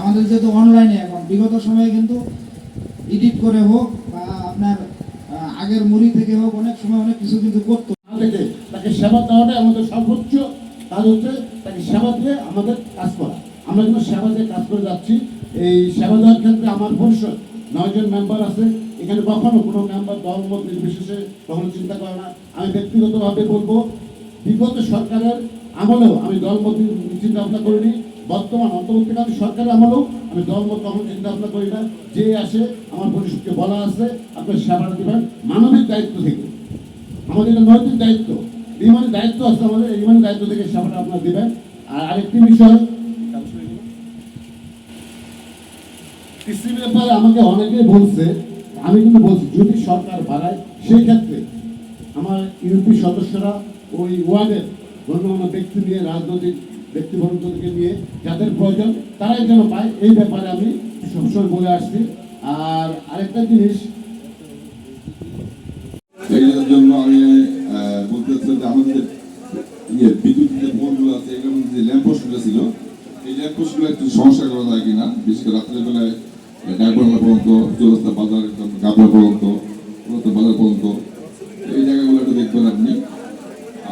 আমাদের যেহেতু অনলাইনে এখন, বিগত সময়ে কিন্তু এডিট করে হোক বা আপনার আগের মুড়ি থেকে হোক, অনেক সময় অনেক কিছু কিন্তু করতো। তাকে সেবা দেওয়াটাই আমাদের সর্বোচ্চ। কাজ হচ্ছে তাকে সেবা দিয়ে আমাদের কাজ করা। আমরা কিন্তু সেবা দিয়ে কাজ করে যাচ্ছি। এই সেবা দেওয়ার ক্ষেত্রে আমার পরিষদ নয়জন মেম্বার আছে। এখানে কখনো কোনো মেম্বার দল, মত নির্বিশেষে কখনো চিন্তা করে না। আমি ব্যক্তিগতভাবে বলব, বিগত সরকারের আমলেও আমি দল, মত চিন্তা ভাবনা করিনি। বর্তমান অন্তর্বর্তীকালীন সরকারের আমলেও আমি মত কখনো চিন্তা ভাবনা করি না। যে আসে, আমার পরিষদকে বলা আছে আপনার সেবা দিবেন। মানবিক দায়িত্ব থেকে। আমাদের এটা নৈতিক দায়িত্ব। ইমানের দায়িত্ব আছে আমাদের ইমানের দায়িত্ব থেকে সেবাটা আপনার দেবেন। আর আরেকটি বিষয় কৃষির ব্যাপারে আমাকে অনেকেই বলছে, আমি কিন্তু বলছি, যদি সরকার বাড়ায় সেই ক্ষেত্রে আমার ইউপি সদস্যরা ওই ওয়ার্ডের গণ্যমান্য ব্যক্তি নিয়ে রাজনৈতিক ব্যক্তিবর্গকে নিয়ে যাদের প্রয়োজন, তারাই যেন পায়। এই ব্যাপারে আমি সবসময় বলে আসছি। আর আরেকটা জিনিস জন্য আমি যে আমাদের ইয়ে বিদ্যুৎ যে আছে যে ল্যাম্প পোস্টগুলো ছিল, এই ল্যাম্প পোস্টগুলো একটু সমস্যা করা যায় কিনা? বিশেষ করে ডাকবাংলা পর্যন্ত চৌরাস্তা বাজার পর্যন্ত বাজার পর্যন্ত, এই জায়গাগুলো একটু দেখবেন আপনি।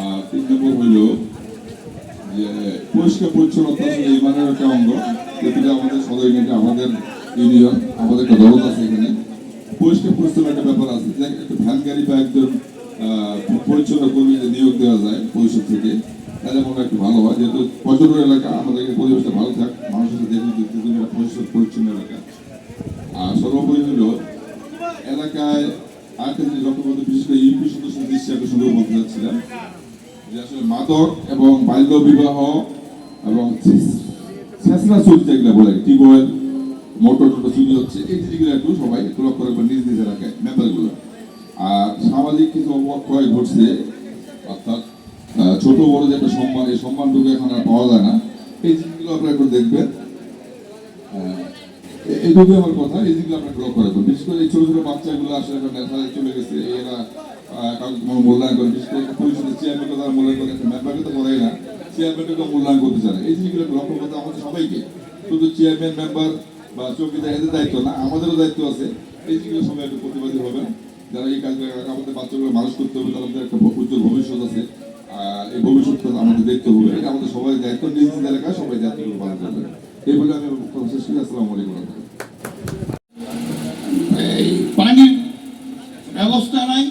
আর তিন নম্বর যে পরিষ্কার পরিচ্ছন্নতা আসলে ইমানের একটা অঙ্গ। যেটা আমাদের সদর ইউনিটে আমাদের ইউনিয়ন, আমাদের একটা দরদ আছে এখানে। পরিষ্কার পরিচ্ছন্ন একটা ব্যাপার আছে। যে একটা ভ্যান গাড়ি বা একজন পরিচ্ছন্ন কর্মী যে নিয়োগ দেওয়া যায় পরিষদ থেকে, তাহলে মনে একটু ভালো হয়। যেহেতু পর্যটন এলাকা, আমাদের পরিবেশটা ভালো থাক, মানুষের সাথে দেখুন পরিষ্কার পরিচ্ছন্ন এলাকা। আর সর্বোপরি হলো এলাকায় আরেকটা জিনিস লক্ষ্য করতে বিশেষ করে ইউপি সদস্য দৃষ্টি একটা সুন্দর বলতে চাচ্ছিলাম। মাদক এবং বাল্য বিবাহ এবং ছেঁচড়া চুরি যেগুলো বলে। টিউবওয়েল মোটর টোটো চুরি হচ্ছে। এই জিনিসগুলো একটু সবাই একটু লক্ষ্য রাখবেন নিজ নিজ এলাকায় মেম্বারগুলো আর সামাজিক কিছু অবক্ষয় ঘটছে অর্থাৎ ছোট বড় যে একটা সম্মান এই সম্মানটুকু এখন আর পাওয়া যায় না। এই জিনিসগুলো আপনারা একটু দেখবেন। আহ, এ- আমার কথা। এই জিনিসগুলো আপনারা লক্ষ্য রাখবেন। বিশেষ করে এই ছোট ছোট বাচ্চাগুলো আসলে নেশায় চলে গেছে। এরা কাউকে মূল্যায়ন করে বিশেষ করে পরিষদের চেয়ারম্যানকে তারা মূল্যায়ন করে মেম্বারকে তো করেই না। চেয়ারম্যানকে মূল্যায়ন করতে চায় এই জিনিসগুলো লক্ষ্য করতে আমাদের সবাইকে। শুধু চেয়ারম্যান মেম্বার বা চৌকিদার এদের দায়িত্ব না, আমাদেরও দায়িত্ব আছে। এই জিনিসগুলো সবাই একটু প্রতিবাদী হবেন। যারা এই কাজগুলো আমাদের বাচ্চাগুলো মানুষ করতে হবে, তাদের একটা উজ্জ্বল ভবিষ্যৎ আছে। আর এই ভবিষ্যৎটা আমাদের দেখতে হবে। এটা আমাদের সবাই দায়িত্ব। নিজ নিজ এলাকায় সবাই দায়িত্বগুলো পালন করবে এই বলে আমি কথা শেষ করি। আসসালামু রহমতুল্লাহ এই পানির ব্যবস্থা নাই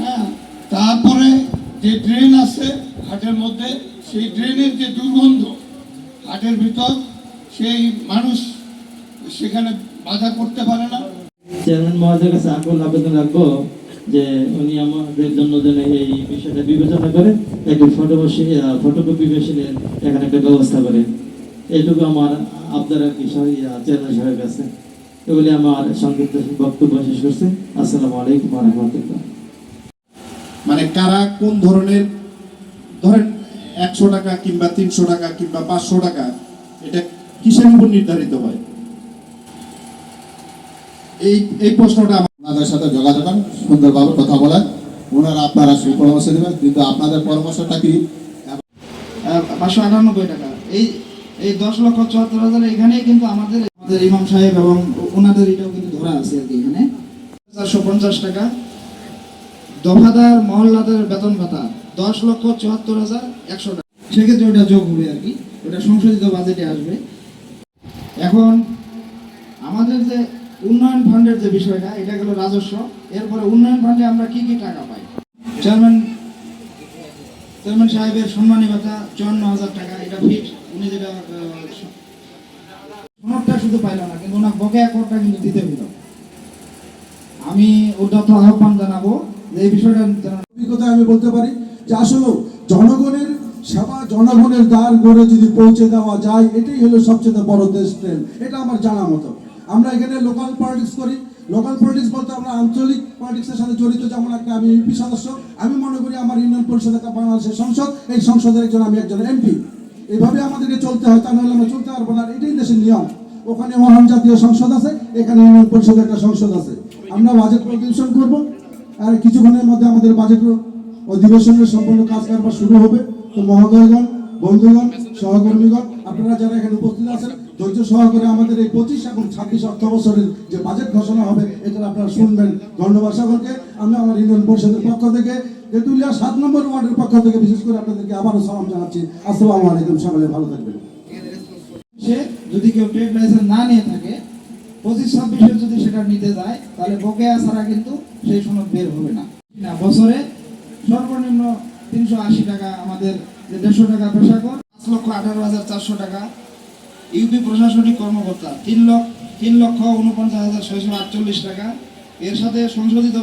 হ্যাঁ তারপরে যে ড্রেন আছে হাটের মধ্যে, সেই ড্রেনের যে দুর্গন্ধ হাটের ভিতর, সেই মানুষ সেখানে বাধা করতে পারে না। চেয়ারম্যান মহোদয়ের কাছে আকুল আবেদন রাখব যে উনি আমাদের জন্য এই বিষয়টা বিবেচনা করে ফটো ফটোকপি মেশিনের এখানে একটা ব্যবস্থা করে। এইটুকু আমার আপনার কি চেয়ারম্যান সাহেবের কাছে। এগুলি আমার সংক্ষিপ্ত বক্তব্য শেষ করছে। আসসালামু আলাইকুম রহমতুল্লাহ। মানে কারা কোন ধরনের ধরেন একশো টাকা কিংবা তিনশো টাকা কিংবা পাঁচশো টাকা এটা কিসের উপর নির্ধারিত হয়? এই এই প্রশ্নটা আপনাদের সাথে যোগাযোগ সুন্দরভাবে কথা বলেন। ওনারা আপনারা সুপরামর্শ দেবেন কিন্তু আপনাদের পরামর্শটা কি? পাঁচশো আটানব্বই টাকা। এই এই দশ লক্ষ চুয়াত্তর হাজার এখানেই কিন্তু আমাদের আমাদের ইমাম সাহেব এবং ওনাদের এটাও কিন্তু ধরা আছে আর কি এখানে। চারশো পঞ্চাশ টাকা। দফাদার মহল্লাদের বেতন ভাতা, দশ লক্ষ চুয়াত্তর হাজার একশো টাকা। সেক্ষেত্রে ওটা যোগ হবে আর কি, ওটা সংশোধিত বাজেটে আসবে। এখন আমাদের যে উন্নয়ন ফান্ডের যে বিষয়টা, এটা গেল রাজস্ব। এরপরে উন্নয়ন ফান্ডে আমরা কি কি টাকা পাই? চেয়ারম্যান চেয়ারম্যান সাহেবের সম্মানী ভাতা চুয়ান্ন হাজার টাকা, এটা ফিট উনি যেটা সনদটা শুধু পাইলাম না, কিন্তু ওনার বকেয়া করটা কিন্তু দিতে হইল। আমি ওটা তো আহ্বান জানাব এই বিষয়টা আমি বলতে পারি যে আসলে জনগণের সেবা, জনগণের দ্বার গড়ে যদি পৌঁছে দেওয়া যায়, এটাই হলো সবচেয়ে বড় দেশ প্রেম এটা আমার জানা মতো। আমরা এখানে লোকাল পলিটিক্স করি। লোকাল পলিটিক্স বলতে আমরা আঞ্চলিক পলিটিক্সের সাথে জড়িত, যেমন একটা আমি ইউপি সদস্য। আমি মনে করি আমার ইউনিয়ন পরিষদ একটা বাংলাদেশের সংসদ। এই সংসদের একজন আমি একজন এমপি এইভাবে আমাদেরকে চলতে হয়, তা নাহলে আমরা চলতে পারব না। এটাই দেশের নিয়ম। ওখানে মহান জাতীয় সংসদ আছে, এখানে ইউনিয়ন পরিষদের একটা সংসদ আছে। আমরা বাজেট পরিবেশন করব। আর কিছুক্ষণের মধ্যে আমাদের বাজেট অধিবেশনের সম্পূর্ণ কাজ কারবার শুরু হবে। তো মহোদয়গণ, বন্ধুগণ, সহকর্মীগণ, আপনারা যারা এখানে উপস্থিত আছেন, ধৈর্য সহকারে আমাদের এই পঁচিশ এবং ছাব্বিশ অর্থ বছরের যে বাজেট ঘোষণা হবে, এটা আপনারা শুনবেন। ধন্যবাদ সকলকে। আমি আমার ইউনিয়ন পরিষদের পক্ষ থেকে, তেঁতুলিয়া সাত নম্বর ওয়ার্ডের পক্ষ থেকে বিশেষ করে আপনাদেরকে আবারও সালাম জানাচ্ছি। আসসালামু আলাইকুম, সকলে ভালো থাকবেন। সে যদি কেউ না নিয়ে থাকে পঁচিশ ছাব্বিশে যদি সেটা নিতে যায়, তাহলে বকেয়া ছাড়া কিন্তু সেই বের হবে না। বছরে সর্বনিম্ন তিনশো আশি টাকা আমাদের যে দেড়শো টাকা পেশাকর পাঁচ লক্ষ আঠারো হাজার চারশো টাকা ইউপি প্রশাসনিক কর্মকর্তা, তিন লক্ষ তিন লক্ষ উনপঞ্চাশ হাজার ছয়শো আটচল্লিশ টাকা। এর সাথে সংশোধিত